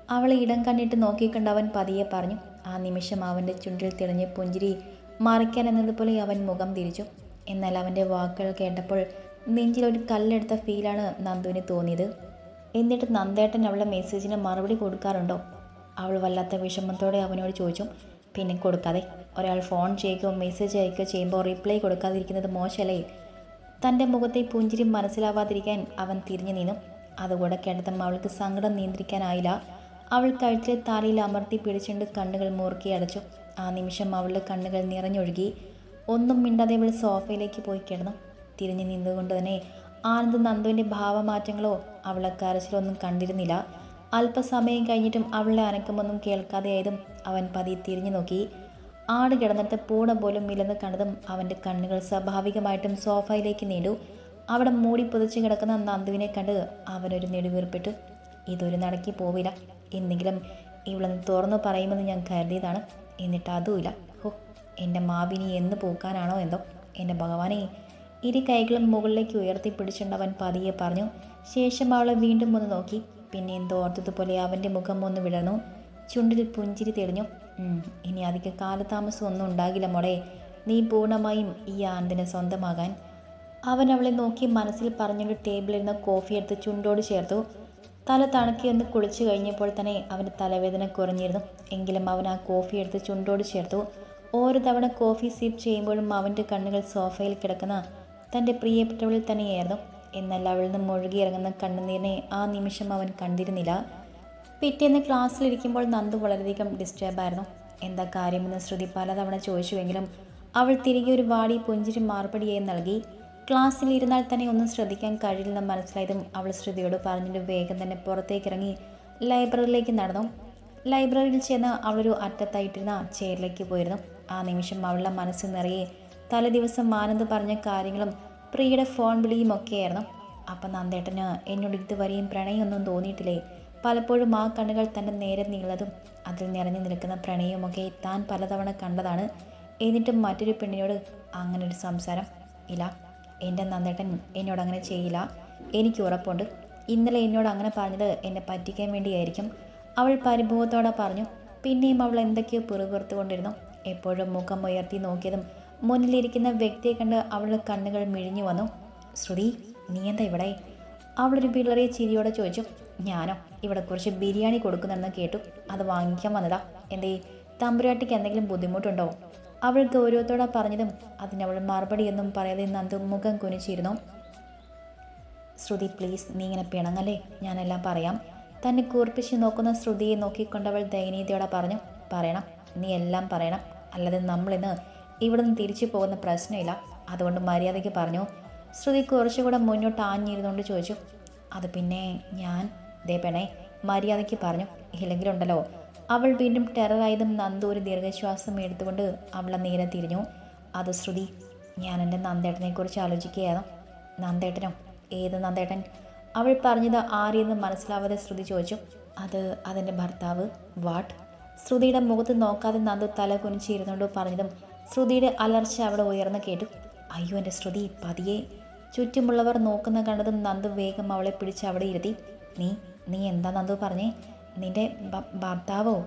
അവളെ ഇടം കണ്ടിട്ട് നോക്കിക്കണ്ട് അവൻ പതിയെ പറഞ്ഞു ആ നിമിഷം അവന്റെ ചുണ്ടിൽ തെളിഞ്ഞ പുഞ്ചിരി മറിക്കാൻ എന്നതുപോലെ അവൻ മുഖം തിരിച്ചു. എന്നാൽ അവന്റെ വാക്കുകൾ കേട്ടപ്പോൾ നെഞ്ചിലൊരു കല്ലെടുത്ത ഫീലാണ് നന്ദുവിന് തോന്നിയത്. എന്നിട്ട് നന്ദേട്ടൻ അവളുടെ മെസ്സേജിന് മറുപടി കൊടുക്കാറുണ്ടോ? അവൾ വല്ലാത്ത വിഷമത്തോടെ അവനോട് ചോദിച്ചു പിന്നെ കൊടുക്കാതെ. ഒരാൾ ഫോൺ ചെയ്യുകയോ മെസ്സേജ് അയക്കുകയോ ചെയ്യുമ്പോൾ റിപ്ലൈ കൊടുക്കാതിരിക്കുന്നത് മോശമല്ലേ? തന്റെ മുഖത്തെ പുഞ്ചിരി മനസ്സിലാവാതിരിക്കാൻ അവൻ തിരിഞ്ഞു നിന്നു. അതുകൂടെ കേട്ടതും അവൾക്ക് സങ്കടം നിയന്ത്രിക്കാനായില്ല. അവൾ കഴുത്തിലെ താലിയിൽ അമർത്തി പിടിച്ചുകൊണ്ട് കണ്ണുകൾ മുറുക്കി അടച്ചു. ആ നിമിഷം അവളുടെ കണ്ണുകൾ നിറഞ്ഞൊഴുകി. ഒന്നും മിണ്ടാതെ അവൾ സോഫയിലേക്ക് പോയി കിടന്നു. തിരിഞ്ഞു നിന്നുകൊണ്ട് തന്നെ ആനന്ദ് നന്ദുവിന്റെ ഭാവമാറ്റങ്ങളോ അവളെ കരച്ചിലൊന്നും കണ്ടിരുന്നില്ല. അല്പസമയം കഴിഞ്ഞിട്ടും അവളുടെ അനക്കമൊന്നും കേൾക്കാതെയായതും അവൻ പതി തിരിഞ്ഞു നോക്കി. ആട് കിടന്നിട്ട് പൂട പോലും ഇല്ലെന്ന് കണ്ടതും അവന്റെ കണ്ണുകൾ സ്വാഭാവികമായിട്ടും സോഫയിലേക്ക് നീണ്ടു. അവിടെ മൂടി പുതച്ച് കിടക്കുന്ന നന്ദുവിനെ കണ്ട് അവനൊരു നെടുവീർപ്പിട്ടു. ഇതൊരു നടക്കി പോവില്ല. എന്നെങ്കിലും ഇവളൊന്ന് തുറന്നു പറയുമെന്ന് ഞാൻ കരുതിയതാണ്. എന്നിട്ട് അതുമില്ല. ഹോ എന്റെ മാവിനി എന്ന് പൂക്കാനാണോ എന്തോ? എന്റെ ഭഗവാനെ ഇരു കൈകളും മുകളിലേക്ക് ഉയർത്തി പിടിച്ചുണ്ടവൻ പതിയെ പറഞ്ഞു ശേഷം അവളെ വീണ്ടും ഒന്ന് നോക്കി. പിന്നെ എന്തോ ഓർത്തതുപോലെ അവന്റെ മുഖം ഒന്ന് വിടർന്നു. ചുണ്ടിൽ പുഞ്ചിരി തെളിഞ്ഞു. ഇനി അധിക കാലതാമസം ഒന്നും ഉണ്ടാകില്ല മോളെ. നീ പൂർണമായും ഈ ആനന്ദിനെ സ്വന്തമാകാൻ. അവൻ അവളെ നോക്കി മനസ്സിൽ പറഞ്ഞൊരു നിന്ന് കോഫി എടുത്ത് ചുണ്ടോട് ചേർത്തു. തല തണുക്കി ഒന്ന് കുളിച്ചു കഴിഞ്ഞപ്പോൾ തന്നെ അവന് തലവേദന കുറഞ്ഞിരുന്നു. എങ്കിലും അവൻ ആ കോഫി എടുത്ത് ചുണ്ടോട് ചേർത്തു. ഓരോ തവണ കോഫി സിപ്പ് ചെയ്യുമ്പോഴും അവന്റെ കണ്ണുകൾ സോഫയിൽ കിടക്കുന്ന തന്റെ പ്രിയപ്പെട്ടവളിൽ തന്നെയായിരുന്നു. എന്നാൽ അവളിൽ നിന്ന് മുഴുകിയിറങ്ങുന്ന കണ്ണുനീരിനെ ആ നിമിഷം അവൻ കണ്ടിരുന്നില്ല. പിറ്റേന്ന് ക്ലാസ്സിലിരിക്കുമ്പോൾ നന്ദു വളരെയധികം ഡിസ്റ്റേബായിരുന്നു എന്താ കാര്യമെന്ന് ശ്രുതി പലതവണ ചോദിച്ചുവെങ്കിലും അവൾ തിരികെ ഒരു വാടി പുഞ്ചിരി മാർപ്പടിയായി നൽകി. ക്ലാസ്സിൽ ഇരുന്നാൽ തന്നെ ഒന്നും ശ്രദ്ധിക്കാൻ കഴിയില്ലെന്ന് മനസ്സിലായതും അവൾ ശ്രുതിയോട് പറഞ്ഞിട്ട് വേഗം തന്നെ പുറത്തേക്ക് ഇറങ്ങി ലൈബ്രറിയിലേക്ക് നടന്നു. ലൈബ്രറിയിൽ ചെന്ന് അവളൊരു അറ്റത്തായിട്ടിരുന്ന ചെയറിലേക്ക് പോയിരുന്നു. ആ നിമിഷം അവളുടെ മനസ്സ് നിറയെ തലേ ദിവസം ആനന്ദ് പറഞ്ഞ കാര്യങ്ങളും പ്രിയയുടെ ഫോൺ വിളിയും ഒക്കെയായിരുന്നു. അപ്പം നന്ദേട്ടന് എന്നോട് ഇതുവരെയും പ്രണയമൊന്നും തോന്നിയിട്ടില്ലേ? പലപ്പോഴും ആ കണ്ണുകൾ തന്റെ നേരെ നീളതും അതിൽ നിറഞ്ഞു നിൽക്കുന്ന പ്രണയമൊക്കെ താൻ പലതവണ കണ്ടതാണ്. എന്നിട്ടും മറ്റൊരു പെണ്ണിനോട് അങ്ങനൊരു സംസാരം ഇല്ല എന്റെ നന്ദേട്ടൻ എന്നോട് അങ്ങനെ ചെയ്യില്ല. എനിക്ക് ഉറപ്പുണ്ട്. ഇന്നലെ എന്നോട് അങ്ങനെ പറഞ്ഞത് എന്നെ പറ്റിക്കാൻ വേണ്ടിയായിരിക്കും. അവൾ പരിഭവത്തോടെ പറഞ്ഞു പിന്നെയും അവൾ എന്തൊക്കെയോ പിറുപിറുത്തുകൊണ്ടിരുന്നു എപ്പോഴും മുഖം ഉയർത്തി നോക്കിയതും മുന്നിലിരിക്കുന്ന വ്യക്തിയെ കണ്ട് അവളുടെ കണ്ണുകൾ മിഴിഞ്ഞു വന്നു. ശ്രുതി നീ എന്താ ഇവിടെ? അവളൊരു പിള്ളറിയ ചിരിയോടെ ചോദിച്ചു ഞാനോ? ഇവിടെ കുറച്ച് ബിരിയാണി കൊടുക്കുന്നെന്ന് കേട്ടു. അത് വാങ്ങിക്കാൻ വന്നതാ. എന്തേ തമ്പുരാട്ടിക്ക് എന്തെങ്കിലും ബുദ്ധിമുട്ടുണ്ടോ? അവൾ ഗൗരവത്തോടെ പറഞ്ഞതും അതിനവൾ മറുപടിയൊന്നും പറയാതെ നന്ദു മുഖം കുനിച്ചിരുന്നു. ശ്രുതി പ്ലീസ് നീ ഇങ്ങനെ പിണങ്ങല്ലേ? ഞാനെല്ലാം പറയാം. തന്നെ കൂർപ്പിച്ച് നോക്കുന്ന ശ്രുതിയെ നോക്കിക്കൊണ്ടവൾ ദയനീയതയോടെ പറഞ്ഞു പറയണം നീ എല്ലാം പറയണം. അല്ലാതെ നമ്മളിന്ന് ഇവിടെ നിന്ന് തിരിച്ചു പോകുന്ന പ്രശ്നമില്ല. അതുകൊണ്ട് മര്യാദയ്ക്ക് പറഞ്ഞു. ശ്രുതി കുറച്ചുകൂടെ മുന്നോട്ട് ആഞ്ഞിരുന്നുകൊണ്ട് ചോദിച്ചു അത് പിന്നെ ഞാൻ ദേ പെണേ മര്യാദയ്ക്ക് പറഞ്ഞു. ഇല്ലെങ്കിലുണ്ടല്ലോ അവൾ വീണ്ടും ടെററായതും നന്ദു ഒരു ദീർഘശ്വാസം എടുത്തുകൊണ്ട് അവളെ നേരെ തിരിഞ്ഞു. അത് ശ്രുതി ഞാൻ എന്റെ നന്ദേട്ടനെക്കുറിച്ച് ആലോചിക്കുകയായിരുന്നു നന്ദേട്ടനോ? ഏത് നന്ദേട്ടൻ? അവൾ പറഞ്ഞത് ആരെയെന്ന് മനസ്സിലാവാതെ ശ്രുതി ചോദിച്ചു. അത് അതെന്റെ ഭർത്താവ്. വാട്ട്? ശ്രുതിയുടെ മുഖത്ത് നോക്കാതെ നന്ദു തല കുനിച്ചിരുന്നുകൊണ്ട് പറഞ്ഞതും ശ്രുതിയുടെ അലർച്ച അവിടെ ഉയർന്നു കേട്ടു. അയ്യോ എന്റെ ശ്രുതി പതിയെ. ചുറ്റുമുള്ളവർ നോക്കുന്ന കണ്ടതും നന്ദു വേഗം അവളെ പിടിച്ച് അവിടെ ഇരുത്തി. നീ നീ എന്താ നന്ദു പറഞ്ഞേ? നിന്റെ ഭർത്താവോ?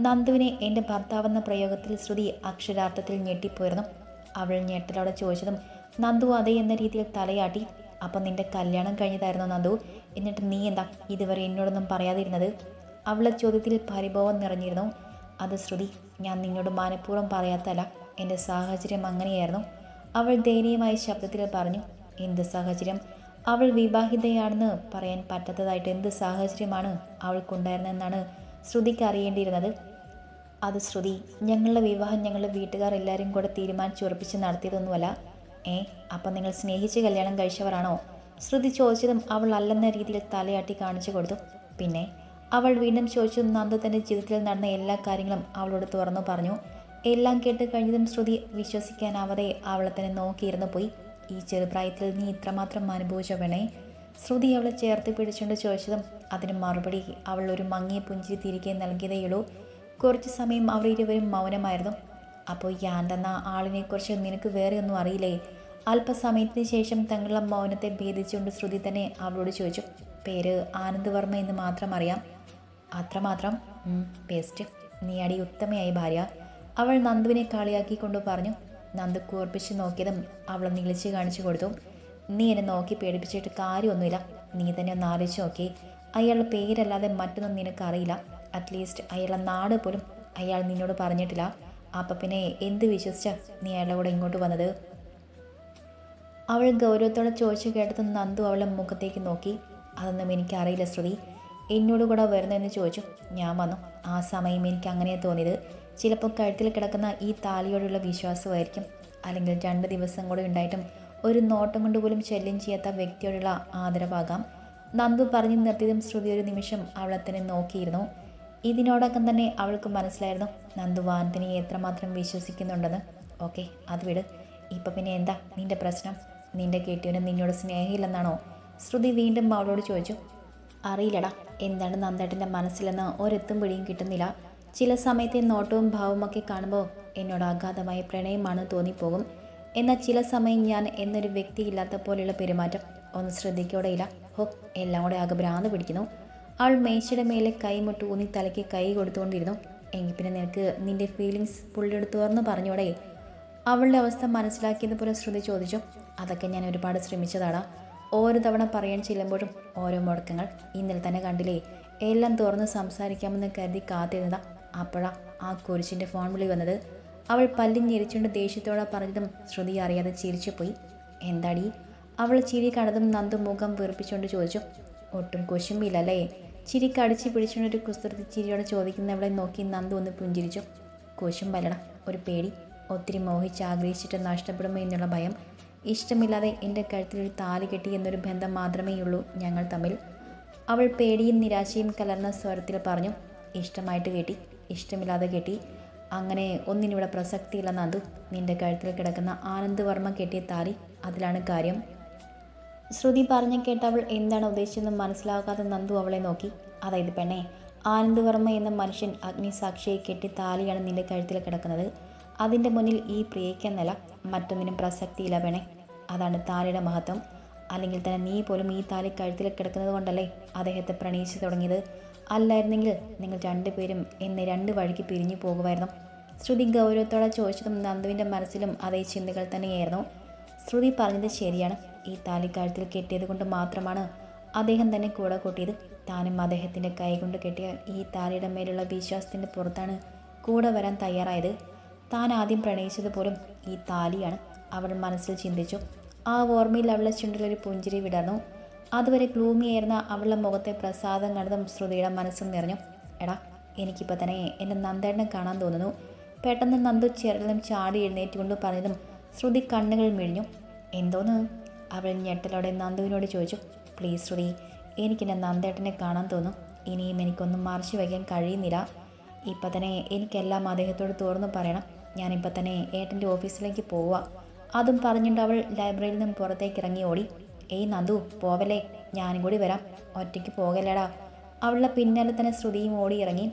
നന്ദുവിനെ എന്റെ ഭർത്താവെന്ന പ്രയോഗത്തിൽ ശ്രുതി അക്ഷരാർത്ഥത്തിൽ ഞെട്ടിപ്പോയിരുന്നു. അവൾ ഞെട്ടലോടെ ചോദിച്ചതും നന്ദു അതെ എന്ന രീതിയിൽ തലയാട്ടി. അപ്പം നിന്റെ കല്യാണം കഴിഞ്ഞതായിരുന്നു നന്ദു. എന്നിട്ട് നീ എന്താ ഇതുവരെ എന്നോടൊന്നും പറയാതിരുന്നത്? അവളെ ചോദ്യത്തിൽ പരിഭവം നിറഞ്ഞിരുന്നു. അത് ശ്രുതി ഞാൻ നിന്നോട് മനഃപൂർവം പറയാത്തല്ല എന്റെ സാഹചര്യം അങ്ങനെയായിരുന്നു. അവൾ ദയനീയമായ ശബ്ദത്തിൽ പറഞ്ഞു എന്ത് സാഹചര്യം? അവൾ വിവാഹിതയാണെന്ന് പറയാൻ പറ്റാത്തതായിട്ട് എന്ത് സാഹചര്യമാണ് അവൾക്കുണ്ടായിരുന്നതെന്നാണ് ശ്രുതിക്ക് അറിയേണ്ടിയിരുന്നത്. അത് ശ്രുതി ഞങ്ങളുടെ വിവാഹം ഞങ്ങളുടെ വീട്ടുകാർ എല്ലാവരും കൂടെ തീരുമാനിച്ചുറപ്പിച്ച് നടത്തിയതൊന്നുമല്ല. ഏ അപ്പം നിങ്ങൾ സ്നേഹിച്ച് കല്യാണം കഴിച്ചവരാണോ? ശ്രുതി ചോദിച്ചതും അവൾ അല്ലെന്ന രീതിയിൽ തലയാട്ടി കാണിച്ചു കൊടുത്തു. പിന്നെ അവൾ വീണ്ടും ചോദിച്ചതും നന്ദ തന്റെ ജീവിതത്തിൽ നടന്ന എല്ലാ കാര്യങ്ങളും അവളോട് തുറന്നു പറഞ്ഞു. എല്ലാം കേട്ട് കഴിഞ്ഞതും ശ്രുതി വിശ്വസിക്കാനാവാതെ അവളെ തന്നെ നോക്കിയിരുന്നു പോയി. ഈ ചെറുപ്രായത്തിൽ നീ ഇത്രമാത്രം അനുഭവിച്ച വേണേ ശ്രുതി അവളെ ചേർത്ത് പിടിച്ചുകൊണ്ട് ചോദിച്ചതും അതിന് മറുപടി അവൾ ഒരു മങ്ങിയ പുഞ്ചിരി തിരികെ നൽകിയതേയുള്ളൂ. കുറച്ച് സമയം അവർ ഇരുവരും മൗനമായിരുന്നു. അപ്പോൾ യാന്തെന്ന ആളിനെക്കുറിച്ച് നിനക്ക് വേറെ ഒന്നും അറിയില്ലേ? അല്പസമയത്തിന് ശേഷം തങ്ങളുടെ മൗനത്തെ ഭേദിച്ചുകൊണ്ട് ശ്രുതി തന്നെ അവളോട് ചോദിച്ചു. പേര് ആനന്ദ് വർമ്മ എന്ന് മാത്രം അറിയാം. അത്രമാത്രം? ബെസ്റ്റ് നീ അടി ഉത്തമയായി ഭാര്യ. അവൾ നന്ദുവിനെ കളിയാക്കിക്കൊണ്ട് പറഞ്ഞു. നന്ദു കൂർപ്പിച്ച് നോക്കിയതും അവളെ നിളിച്ച് കാണിച്ചു കൊടുത്തു. നീ എന്നെ നോക്കി പേടിപ്പിച്ചിട്ട് കാര്യമൊന്നുമില്ല. നീ തന്നെ ഒന്ന് ആലോചിച്ച് നോക്കി. അയാളുടെ പേരല്ലാതെ മറ്റൊന്നും നിനക്കറിയില്ല. അറ്റ്ലീസ്റ്റ് അയാളുടെ നാട് പോലും അയാൾ നിന്നോട് പറഞ്ഞിട്ടില്ല. അപ്പം പിന്നെ എന്ത് വിശ്വസിച്ച നീ അയാളുടെ കൂടെ ഇങ്ങോട്ട് വന്നത്? അവൾ ഗൗരവത്തോടെ ചോദിച്ചു കേട്ടത് നന്ദു അവളുടെ മുഖത്തേക്ക് നോക്കി. അതൊന്നും എനിക്കറിയില്ല ശ്രുതി. എന്നോട് കൂടെ വരുന്നതെന്ന് ചോദിച്ചു. ഞാൻ വന്നു. ആ സമയം എനിക്ക് അങ്ങനെ തോന്നിയത്. ചിലപ്പോൾ കഴുത്തിൽ കിടക്കുന്ന ഈ താലിയോടുള്ള വിശ്വാസമായിരിക്കും. അല്ലെങ്കിൽ രണ്ട് ദിവസം കൂടെ ഉണ്ടായിട്ടും ഒരു നോട്ടം കൊണ്ട് പോലും ശല്യം ചെയ്യാത്ത വ്യക്തിയോടുള്ള ആദരവാകാം. നന്ദു പറഞ്ഞു നിർത്തിയതും ശ്രുതി ഒരു നിമിഷം അവളെ തന്നെ നോക്കിയിരുന്നു. ഇതിനോടൊപ്പം തന്നെ അവൾക്ക് മനസ്സിലായിരുന്നു നന്ദു വാനത്തിനെ എത്രമാത്രം വിശ്വസിക്കുന്നുണ്ടെന്ന്. ഓക്കെ അത് വിട്. ഇപ്പം പിന്നെ എന്താ നിന്റെ പ്രശ്നം? നിന്റെ കെട്ടിയവന് നിന്നോട് സ്നേഹമില്ലെന്നാണോ? ശ്രുതി വീണ്ടും അവളോട് ചോദിച്ചു. അറിയില്ലടാ എന്താണ് നന്ദേട്ടന്റെ മനസ്സിലെന്ന് ഒരെത്തും പിടിയും കിട്ടുന്നില്ല. ചില സമയത്തെ നോട്ടവും ഭാവമൊക്കെ കാണുമ്പോൾ എന്നോട് അഗാധമായ പ്രണയമാണ് തോന്നിപ്പോകും. എന്നാൽ ചില സമയം ഞാൻ എന്നൊരു വ്യക്തി ഇല്ലാത്ത പോലെയുള്ള പെരുമാറ്റം ഒന്ന് ശ്രദ്ധിക്കോടെയില്ല. ഹോ എല്ലാം കൂടെ ആകെ ഭ്രാന്ത് പിടിക്കുന്നു. അവൾ മേശയുടെ മേലെ കൈമുട്ട് ഊന്നി തലയ്ക്ക് കൈ കൊടുത്തുകൊണ്ടിരുന്നു. എങ്കിൽ പിന്നെ നിനക്ക് നിന്റെ ഫീലിങ്സ് പുള്ളിയോട് തുറന്ന് പറഞ്ഞോടെ? അവളുടെ അവസ്ഥ മനസ്സിലാക്കിയതുപോലെ ശ്രുതി ചോദിച്ചു. അതൊക്കെ ഞാൻ ഒരുപാട് ശ്രമിച്ചതാണ് ഓരോ തവണ പറയാൻ ചെല്ലുമ്പോഴും ഓരോ മുടക്കങ്ങൾ ഇന്നലെ തന്നെ കണ്ടില്ലേ? എല്ലാം തുറന്ന് സംസാരിക്കാമെന്ന് കരുതി കാത്തിരുന്നതാ. അപ്പോഴാ ആ കുരിശിന്റെ ഫോൺ വിളി വന്നത്. അവൾ പല്ലിഞ്ഞെരിച്ചുകൊണ്ട് ദേഷ്യത്തോടെ പറഞ്ഞതും ശ്രുതി അറിയാതെ ചിരിച്ചു പോയി എന്താടി? അവൾ ചിരി കണ്ടതും നന്ദു മുഖം വീർപ്പിച്ചുകൊണ്ട് ചോദിച്ചു. ഒട്ടും കുശുമ്പില്ലല്ലേ? ചിരി കടിച്ച് പിടിച്ചുകൊണ്ട് ഒരു കുസൃതി ചിരിയോടെ ചോദിക്കുന്നവളെ നോക്കി നന്ദു ഒന്ന് പുഞ്ചിരിച്ചു. കുശുമ്പല്ലട ഒരു പേടി. ഒത്തിരി മോഹിച്ച് ആഗ്രഹിച്ചിട്ട് നഷ്ടപ്പെടുമോ എന്നുള്ള ഭയം. ഇഷ്ടമില്ലാതെ എന്റെ കഴുത്തിൽ ഒരു താലി കെട്ടി എന്നൊരു ബന്ധം മാത്രമേയുള്ളൂ ഞങ്ങൾ തമ്മിൽ. അവൾ പേടിയും നിരാശയും കലർന്ന സ്വരത്തിൽ പറഞ്ഞു. ഇഷ്ടമായിട്ട് കെട്ടി. ഇഷ്ടമില്ലാതെ കെട്ടി. അങ്ങനെ ഒന്നിനിവിടെ പ്രസക്തിയില്ലെന്ന് അതും നിന്റെ കഴുത്തിൽ കിടക്കുന്ന ആനന്ദ് വർമ്മ കെട്ടിയ താലി അതിലാണ് കാര്യം. ശ്രുതി പറഞ്ഞു കേട്ടവൾ എന്താണ് ഉദ്ദേശിച്ചതെന്ന് മനസ്സിലാകാതെ നന്ദു അവളെ നോക്കി. അതായത് പെണ്ണേ ആനന്ദ് വർമ്മ എന്ന മനുഷ്യൻ അഗ്നിസാക്ഷിയെ കെട്ടി താലിയാണ് നിന്റെ കഴുത്തിൽ കിടക്കുന്നത്. അതിന്റെ മുന്നിൽ ഈ പ്രിയയ്ക്കെന്നല്ല മറ്റൊന്നിനും പ്രസക്തിയില്ല പെണ്ണെ. അതാണ് താലിയുടെ മഹത്വം. അല്ലെങ്കിൽ തന്നെ നീ പോലും ഈ താലി കഴുത്തിൽ കിടക്കുന്നത് കൊണ്ടല്ലേ അദ്ദേഹത്തെ പ്രണയിച്ചു തുടങ്ങിയത്? അല്ലായിരുന്നെങ്കിൽ നിങ്ങൾ രണ്ടുപേരും എന്നെ രണ്ട് വഴിക്ക് പിരിഞ്ഞു പോകുമായിരുന്നു. ശ്രുതി ഗൗരവത്തോടെ ചോദിച്ചതും നന്ദുവിന്റെ മനസ്സിലും അതേ ചിന്തകൾ തന്നെയായിരുന്നു. ശ്രുതി പറഞ്ഞത് ശരിയാണ്. ഈ താലിക്കാലത്തിൽ കെട്ടിയത് കൊണ്ട് മാത്രമാണ് അദ്ദേഹം തന്നെ കൂടെ കൂട്ടിയത്. താനും അദ്ദേഹത്തിന്റെ കൈകൊണ്ട് കെട്ടിയ ഈ താലിയുടെ മേലുള്ള വിശ്വാസത്തിന്റെ പുറത്താണ് കൂടെ വരാൻ തയ്യാറായത്. താൻ ആദ്യം പ്രണയിച്ചത് പോലും ഈ താലിയാണ്. അവൾ മനസ്സിൽ ചിന്തിച്ചു. ആ ഓർമ്മയിൽ അവളെ ചുണ്ടിലൊരു പുഞ്ചിരി വിടർന്നു. അതുവരെ ഗ്ലൂമിയായിരുന്ന അവളുടെ മുഖത്തെ പ്രസാദം കണ്ടതും ശ്രുതിയുടെ മനസ്സും നിറഞ്ഞു. എടാ എനിക്കിപ്പോൾ തന്നെ എന്റെ നന്ദേട്ടനെ കാണാൻ തോന്നുന്നു. പെട്ടെന്ന് നന്ദു ചെറുതും ചാടി എഴുന്നേറ്റുകൊണ്ട് പറഞ്ഞതും ശ്രുതി കണ്ണുകൾ മിഴിഞ്ഞു. എന്തോന്ന്? അവൾ ഞെട്ടലോടെ നന്ദുവിനോട് ചോദിച്ചു. പ്ലീസ് ശ്രുതി എനിക്കെന്റെ നന്ദേട്ടനെ കാണാൻ തോന്നും ഇനിയും എനിക്കൊന്നും മറച്ചു വയ്ക്കാൻ കഴിയുന്നില്ല. ഇപ്പം തന്നെ എനിക്കെല്ലാം അദ്ദേഹത്തോട് തുറന്നു പറയണം. ഞാനിപ്പോൾ തന്നെ ഏട്ടന്റെ ഓഫീസിലേക്ക് പോവുക. അതും പറഞ്ഞിട്ട് അവൾ ലൈബ്രറിയിൽ നിന്നും പുറത്തേക്ക് ഇറങ്ങി ഓടി. ഏയ് നന്ദു പോവലേ ഞാനും കൂടി വരാം. ഒറ്റയ്ക്ക് പോകല്ലേടാ. അവളുടെ പിന്നാലെ തന്നെ ശ്രുതിയും ഓടി ഇറങ്ങി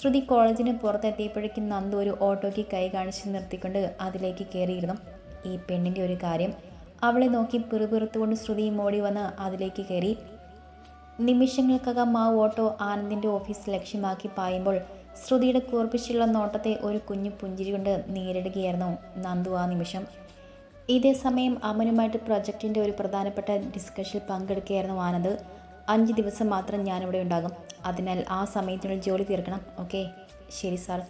ശ്രുതി കോളേജിന് പുറത്തെത്തിയപ്പോഴേക്കും നന്ദു ഒരു ഓട്ടോയ്ക്ക് കൈ കാണിച്ച് നിർത്തിക്കൊണ്ട് അതിലേക്ക് കയറിയിരുന്നു. ഈ പെണ്ണിന്റെ ഒരു കാര്യം. അവളെ നോക്കി പിറുപിറുത്തുകൊണ്ട് ശ്രുതിയും ഓടി വന്ന് അതിലേക്ക് കയറി. നിമിഷങ്ങൾക്കകം ആ ഓട്ടോ ആനന്ദിന്റെ ഓഫീസ് ലക്ഷ്യമാക്കി പായുമ്പോൾ ശ്രുതിയുടെ കൂർപ്പിച്ചുള്ള നോട്ടത്തെ ഒരു കുഞ്ഞു പുഞ്ചിരി കൊണ്ട് നേരിടുകയായിരുന്നു നന്ദു ആ നിമിഷം. ഇതേ സമയം അമനുമായിട്ട് പ്രൊജക്റ്റിന്റെ ഒരു പ്രധാനപ്പെട്ട ഡിസ്കഷനിൽ പങ്കെടുക്കുകയായിരുന്നു ആനന്ദ്. അഞ്ച് ദിവസം മാത്രം ഞാനിവിടെ ഉണ്ടാകും. അതിനാൽ ആ സമയത്തിനുള്ളിൽ ജോലി തീർക്കണം ഓക്കെ? ശരി സാർ.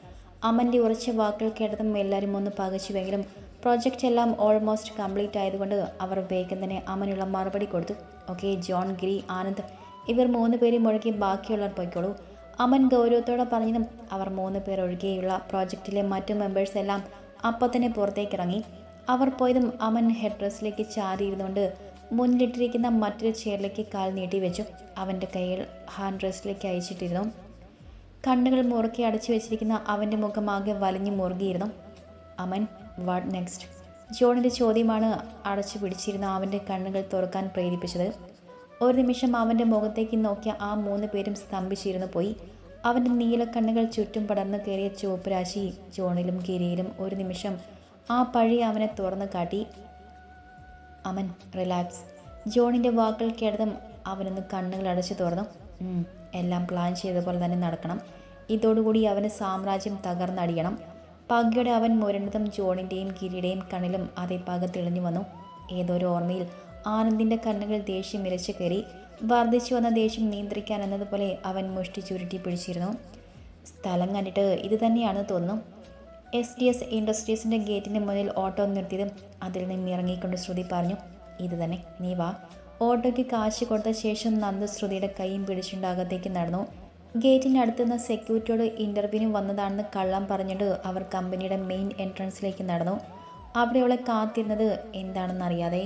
അമന്റെ ഉറച്ച വാക്കുകൾ കേട്ടതും എല്ലാവരും ഒന്ന് പകച്ചുവെങ്കിലും പ്രോജക്റ്റ് എല്ലാം ഓൾമോസ്റ്റ് കംപ്ലീറ്റ് ആയതുകൊണ്ട് അവർ വേഗം തന്നെ അമനുള്ള മറുപടി കൊടുത്തു. ഓക്കെ ജോൺ ഗിരി ആനന്ദ് ഇവർ മൂന്ന് പേരും ഒഴുകി ബാക്കിയുള്ളവർ പോയിക്കോളൂ. അമൻ ഗൗരവത്തോടെ പറഞ്ഞതും അവർ മൂന്ന് പേർ ഒഴികെയുള്ള പ്രോജക്റ്റിലെ മറ്റു മെമ്പേഴ്സ് എല്ലാം അപ്പം തന്നെ പുറത്തേക്ക് ഇറങ്ങി അവർ പോയതും അമൻ ഹെഡ് ഡ്രസ്സിലേക്ക് ചാരിയിരുന്നുകൊണ്ട് മുന്നിലിട്ടിരിക്കുന്ന മറ്റൊരു ചെയറിലേക്ക് കാൽ നീട്ടി വെച്ചു. അവന്റെ കയ്യിൽ ഹാൻഡ് ഡ്രസ്സിലേക്ക് അയച്ചിട്ടിരുന്നു. കണ്ണുകൾ മുറുക്കി അടച്ചു വെച്ചിരിക്കുന്ന അവന്റെ മുഖമാകെ വലിഞ്ഞു മുറുകിയിരുന്നു. Aman what next? ജോണിന്റെ ചോദ്യമാണ് അടച്ചു പിടിച്ചിരുന്ന അവന്റെ കണ്ണുകൾ തുറക്കാൻ പ്രേരിപ്പിച്ചത്. ഒരു നിമിഷം അവന്റെ മുഖത്തേക്ക് നോക്കിയ ആ മൂന്ന് പേരും സ്തംഭിച്ചിരുന്നു പോയി. അവന്റെ നീല കണ്ണുകൾ ചുറ്റും പടർന്നു കയറിയ ചുവപ്പ് രാശി ജോണിലും കിരിയിലും ഒരു നിമിഷം ആ പഴി അവനെ തുറന്നു കാട്ടി. അമൻ റിലാക്സ്. ജോണിന്റെ വാക്കുകൾ കേട്ടതും അവനൊന്ന് കണ്ണുകൾ അടച്ചു തുറന്നു. എല്ലാം പ്ലാൻ ചെയ്ത പോലെ തന്നെ നടക്കണം. ഇതോടുകൂടി അവന് സാമ്രാജ്യം തകർന്നടിയണം. പകയുടെ അവൻ മുരണ്ടതും ജോണിന്റെയും കിരീടയും കണ്ണിലും അതേ പക തെളിഞ്ഞു വന്നു. ഏതൊരു ഓർമ്മയിൽ ആനന്ദിന്റെ കണ്ണുകൾ ദേഷ്യം ഇരച്ചു കയറി. വർദ്ധിച്ചു വന്ന ദേഷ്യം നിയന്ത്രിക്കാൻ എന്നതുപോലെ അവൻ മുഷ്ടി ചുരുട്ടി പിടിച്ചിരുന്നു. സ്ഥലം കണ്ടിട്ട് ഇത് തന്നെയാണെന്ന് തോന്നുന്നു. എസ് ഡി എസ് ഇൻഡസ്ട്രീസിന്റെ ഗേറ്റിന് മുന്നിൽ ഓട്ടോ നിർത്തിയതും അതിൽ നിന്ന് ഇറങ്ങിക്കൊണ്ട് ശ്രുതി പറഞ്ഞു ഇത് തന്നെ നീ വാ. ഓട്ടോയ്ക്ക് കാശ് കൊടുത്ത ശേഷം നന്ദ ശ്രുതിയുടെ കൈയും പിടിച്ചുകൊണ്ട് അകത്തേക്ക് നടന്നു. ഗേറ്റിനടുത്തുനിന്ന് സെക്യൂരിറ്റിയോട് ഇന്റർവ്യൂവിന് വന്നതാണെന്ന് കള്ളം പറഞ്ഞിട്ട് അവർ കമ്പനിയുടെ മെയിൻ എൻട്രൻസിലേക്ക് നടന്നു. അവിടെയുള്ള കാത്തിരുന്നത് എന്താണെന്നറിയാതെ